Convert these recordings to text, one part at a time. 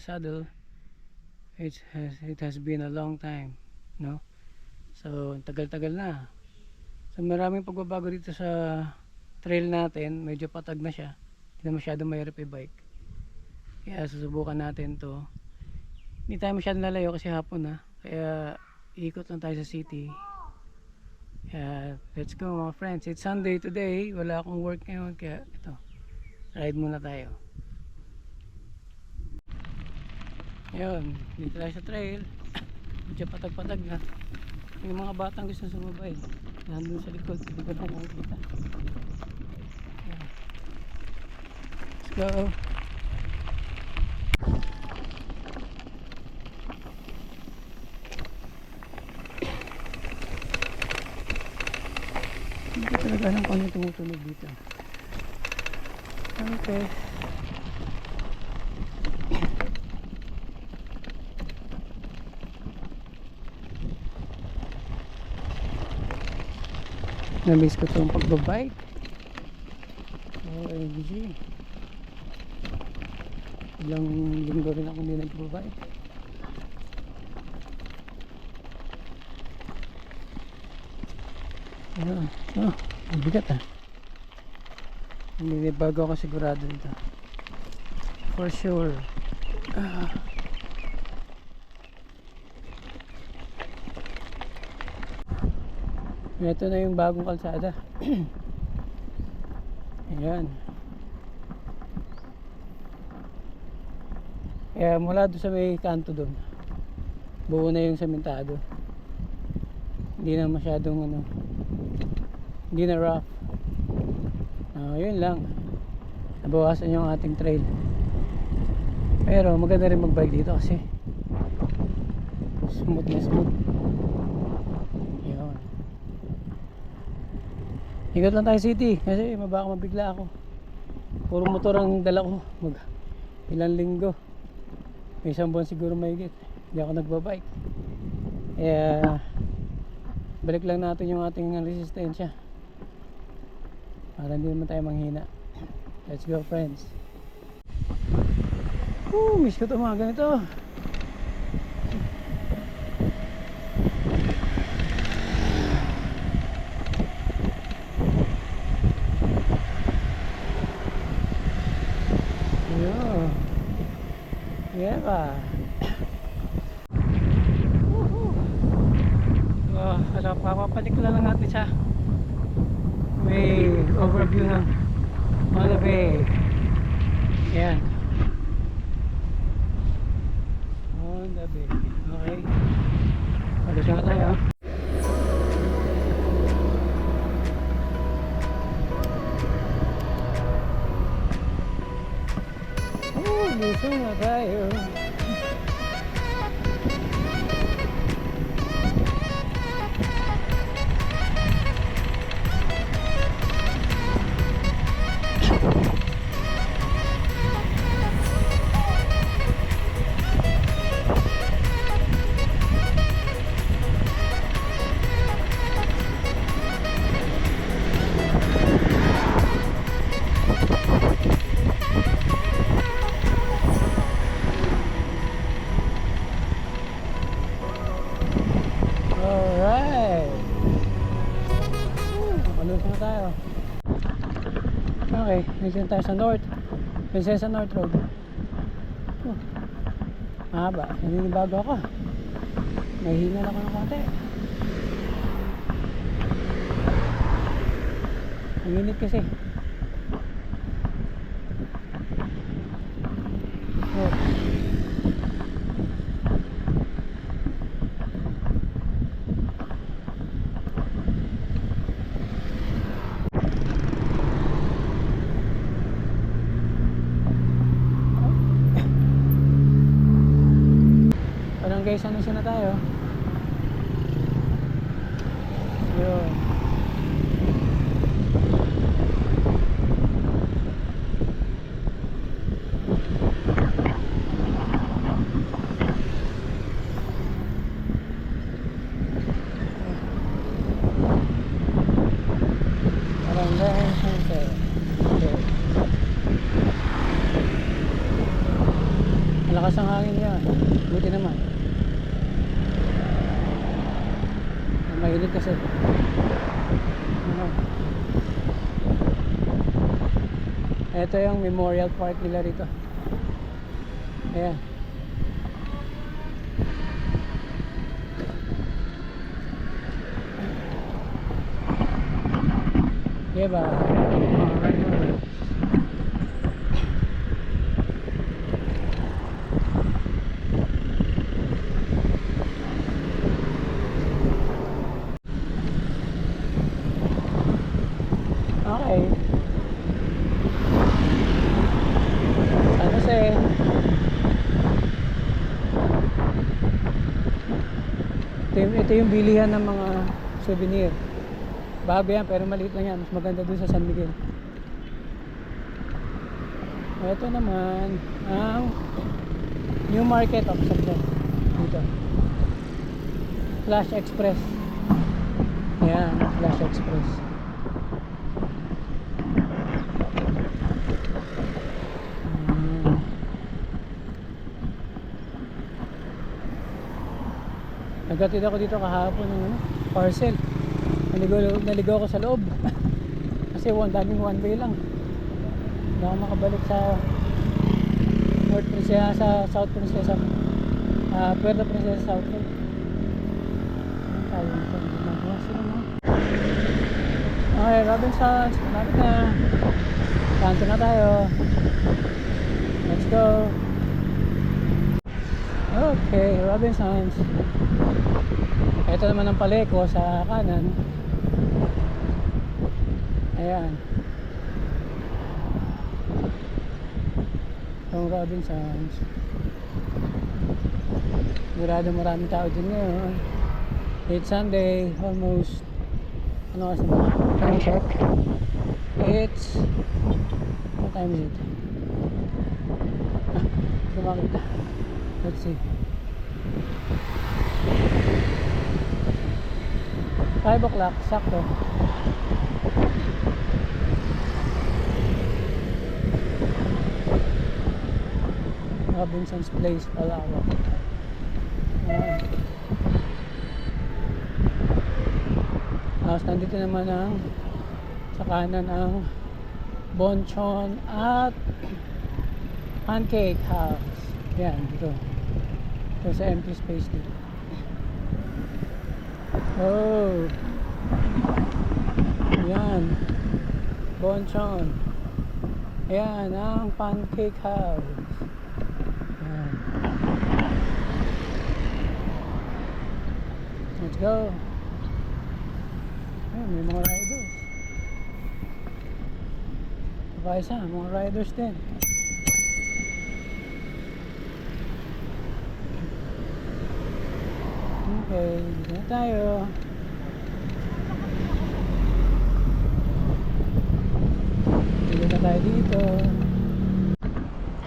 the saddle. It has, it has been a long time, no? So, tagal-tagal na. So, maraming pagbabago dito sa trail natin. Medyo patag na siya. Hindi na masyado mahirap i-bike. Kaya susubukan natin to. Hindi tayo masyadong lalayo kasi hapon na. Kaya ikot lang tayo sa city. Kaya let's go mga friends. It's Sunday today. Wala akong work ngayon. Kaya ito. Ride muna tayo. Ayun, dito tayo sa trail. Medyo patag-patag na. Yung mga batang gusto sumabay. Nandun sa likod, hindi ko na nakikita. Ayan. Let's go. Hindi talaga alam kung ano tumutunog dito. Okay. Namiss ko itong pagbabike. OMG. Ilang linggo rin ako hindi nagbabike. Ah, ah, ang bigat ah. Hindi bago ako sigurado nito. For sure. Ah. Ito na yung bagong kalsada. Ayan. Kaya mula doon sa may kanto doon. Buo na yung sementado. Hindi na masyadong ano. Hindi na rough. Ah, yun lang. Nabawasan yung ating trail. Pero maganda rin magbike dito kasi smooth na smooth. Yun. Ikot lang tayo city kasi mabaka mabigla ako. Puro motor ang dala ko. Mag ilang linggo. May isang buwan siguro mahigit. Hindi ako nagbabike. Kaya balik lang natin yung ating resistensya. Para hindi naman tayo manghina. Let's go friends. Woo, miss ko ito mga ganito. Yeah. Yeah ba? Uh, ala, papapanik na lang natin siya. May overview ng Malabe. Yan. On the bay. Okay. Alas na tayo. Oh, lusong na tayo. Tayo. Okay, nandiyan tayo sa North. Princesa North Road. Oh, mahaba. Naninibago ako. Nahihingal ako ng konti. Ang init kasi. Oh. Parang guys, ano na tayo? Yun. Parang guys, ano tayo? Okay. ang hangin niya. Buti naman. Mainit kasi. Ano? Ito yung Memorial Park nila rito. Ayan. Diba? Alright. Okay. Jose. Ito yung, ito yung bilihan ng mga souvenir. Bago yan, pero maliit lang yan. Mas maganda dun sa San Miguel. Ito naman, ang New Market of San Jose. Dito. Flash Express. Ayan, Flash Express. Nagkatid ako dito kahapon ng ano, parcel. Naligo, naligo ako sa loob. Kasi one, daming one way lang. Hindi ako makabalik sa North Princesa, sa South Princesa. Ah, Puerto Princesa South Lake. Tayo dito? Ginagawa sila no? Okay, Robinsons. Malapit na. Kanto na tayo. Let's go. Okay, Robinsons. Ito naman ang paleko sa kanan. Ayan. Itong Robinsons. Sigurado marami tao dyan ngayon. It's Sunday, almost. Ano kasi ba? Time check. It's... What time is it? Ah, kumakita. Let's see. 5 o'clock, sakto. Robinson's Place, Palawan. Ayan. Tapos nandito naman ang sa kanan ang Bonchon at Pancake House. Yan, dito. Ito sa empty space dito. Oh. Yan. Bonchon. Ayan, ang Pancake House. Yan. Let's go. Ayun, may mga riders. Baka isa, mga riders din. Okay, dito na tayo. Dito na tayo dito.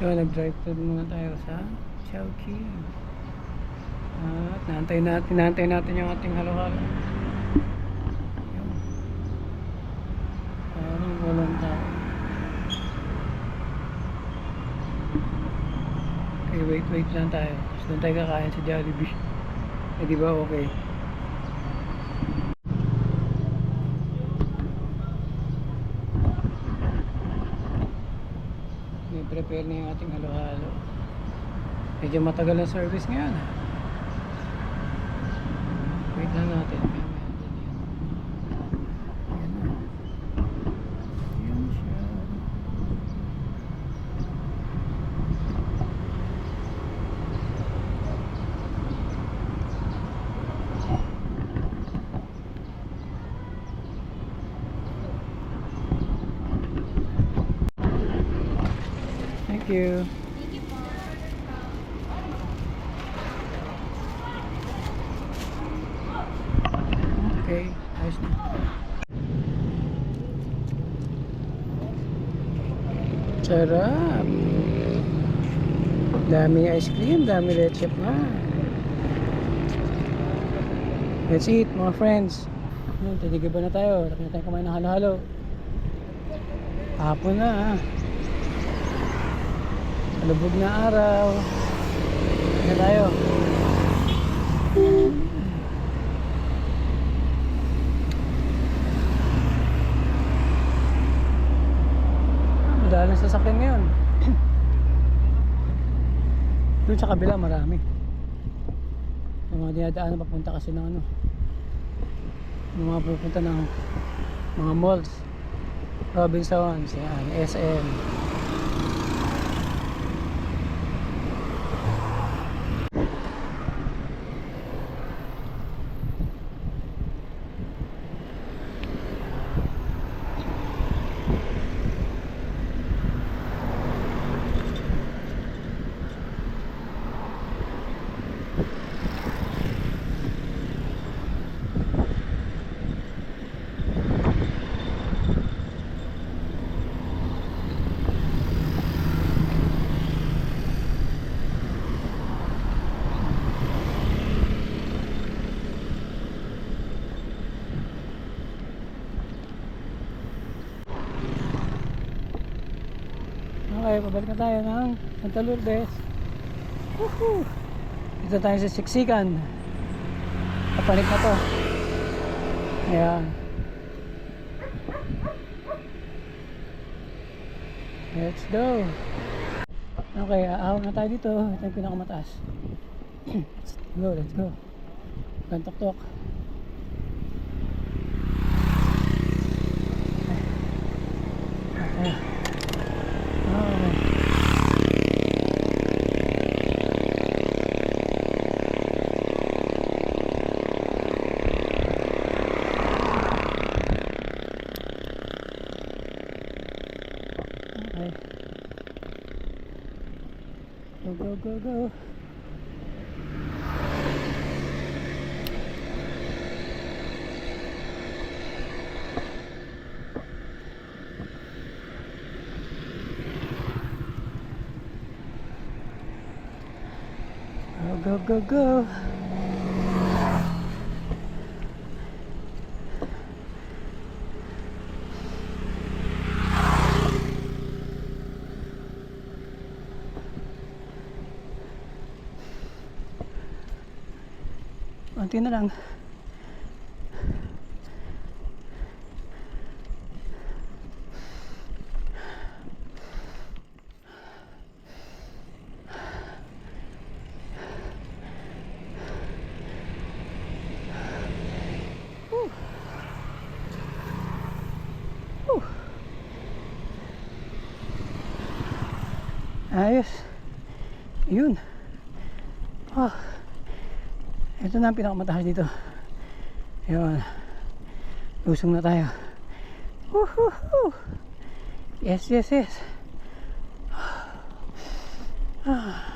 So, nag-drive thru muna tayo sa Chowking. At naantay natin, naantay natin yung ating halo-halo. Parang walang. Okay, wait, wait lang tayo. Tapos doon tayo kakain sa Jollibee. Eh, di ba okay? May prepare na yung ating halo-halo. Medyo matagal ang service ngayon. ah. Wait lang natin. Maya maya din yan. Ayan na. Ayan siya. Thank you. Okay, ayos na. Sarap. Dami ice cream, dami leche pa. Let's eat mga friends. Titigiba na tayo. Tapos na tayo kumain ng halo-halo. Hapon na ah. Malubog na araw. na tayo. Ah, Madalang sasakyan ngayon. Doon sa kabila marami. Yung mga dinadaan papunta kasi ng ano. Yung mga pupunta ng mga malls. Robinsons, yan, SM. Okay, pabalik na tayo ng Santa Lourdes. Woohoo! Dito tayo sa Siksikan. Kapanik na to. Ayan. Let's go. Okay, aahon na tayo dito. Ito yung pinakamataas. let's go, let's go. Gantok-tok. Okay. Okay. Okay. Go, go, go, go. Go, Konti na lang. Whew. Whew. Ayos. Yun. Ah. Ito na ang pinakamataas dito. Ayun. Lusong na tayo. Woohoo! Yes, yes, yes. Ah.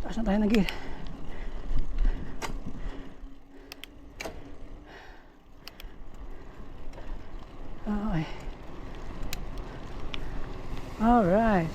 Taas na tayo ng gear. Okay. Alright.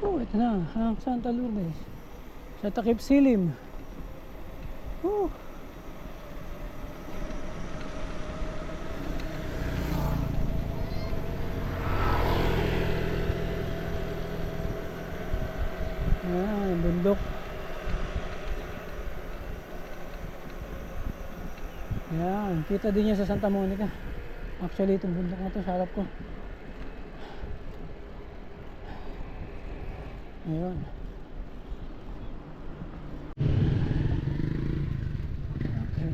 Oh, ito na. Ang Santa Lourdes. Sa Takip Silim. Oh. Ah, bundok. Yan, kita din niya sa Santa Monica. Actually, itong bundok na to sa harap ko. Ayun. Okay.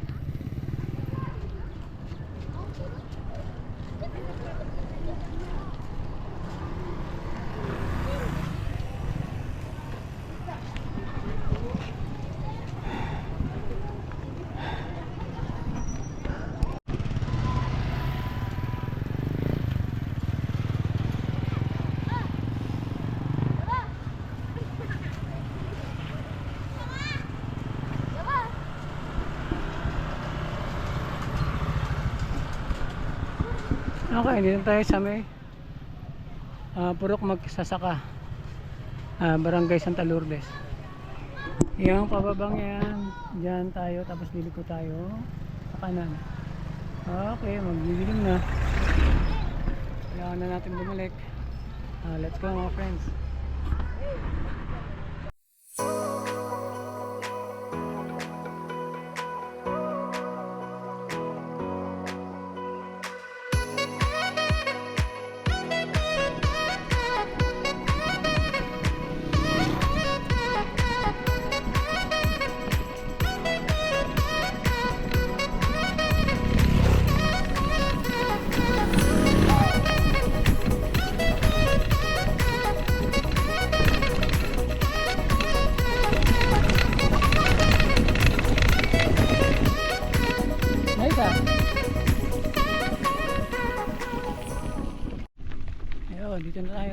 Okay, dito tayo sa may ah, Purok Magsasaka ah, Barangay Santa Lourdes. Yung pababang yan dyan tayo tapos liliko tayo sa kanan. Okay, magbibiling na. Kailangan na natin bumalik. Ah, let's go mga friends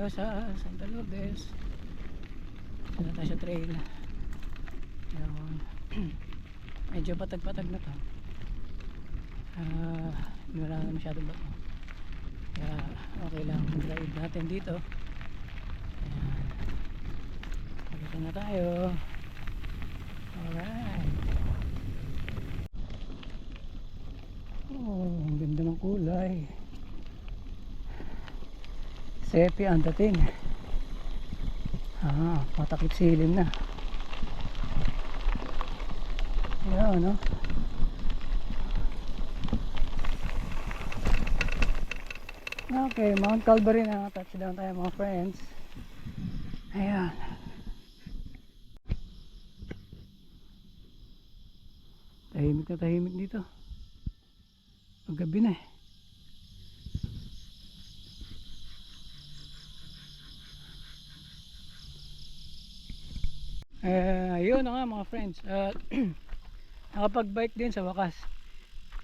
tayo sa Santa Lourdes. Dito tayo sa trail. Ayan. Medyo patag-patag na to. Ah, wala na masyadong bato. Kaya okay lang mag-ride natin dito. Ayan. Dito na tayo. Alright. Oh, ang ganda ng kulay. Sepi ang dating. Ah, patakip silim na. Ayan, no? Okay, Mount Calvary na. Touchdown tayo mga friends. Ayan. Tahimik na tahimik dito. Paggabi na eh. Eh, ayun na nga mga friends. Uh, nakapag-bike din sa wakas.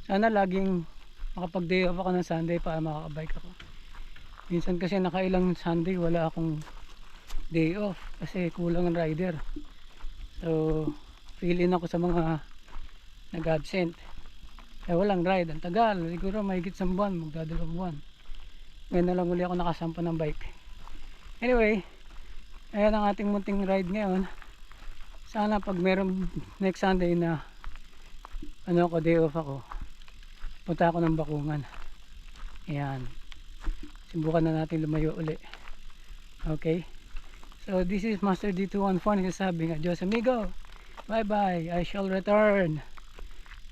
Sana laging makapag-day off ako ng Sunday para makakabike ako. Minsan kasi nakailang Sunday wala akong day off kasi kulang ang rider. So, fill in ako sa mga nag-absent. Eh walang ride, ang tagal. Siguro mahigit sa buwan, magdadalawang buwan. Ngayon na lang uli ako nakasampa ng bike. Anyway, ayan ang ating munting ride ngayon. Sana pag meron next Sunday na ano ako, day off ako, punta ako ng bakungan. Ayan. Subukan na natin lumayo uli. Okay? So this is Master D214 sasabi nga, Diyos amigo, bye bye, I shall return.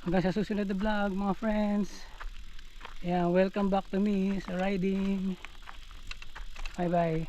Hanggang sa susunod na vlog mga friends. Ayan, welcome back to me sa riding. Bye bye.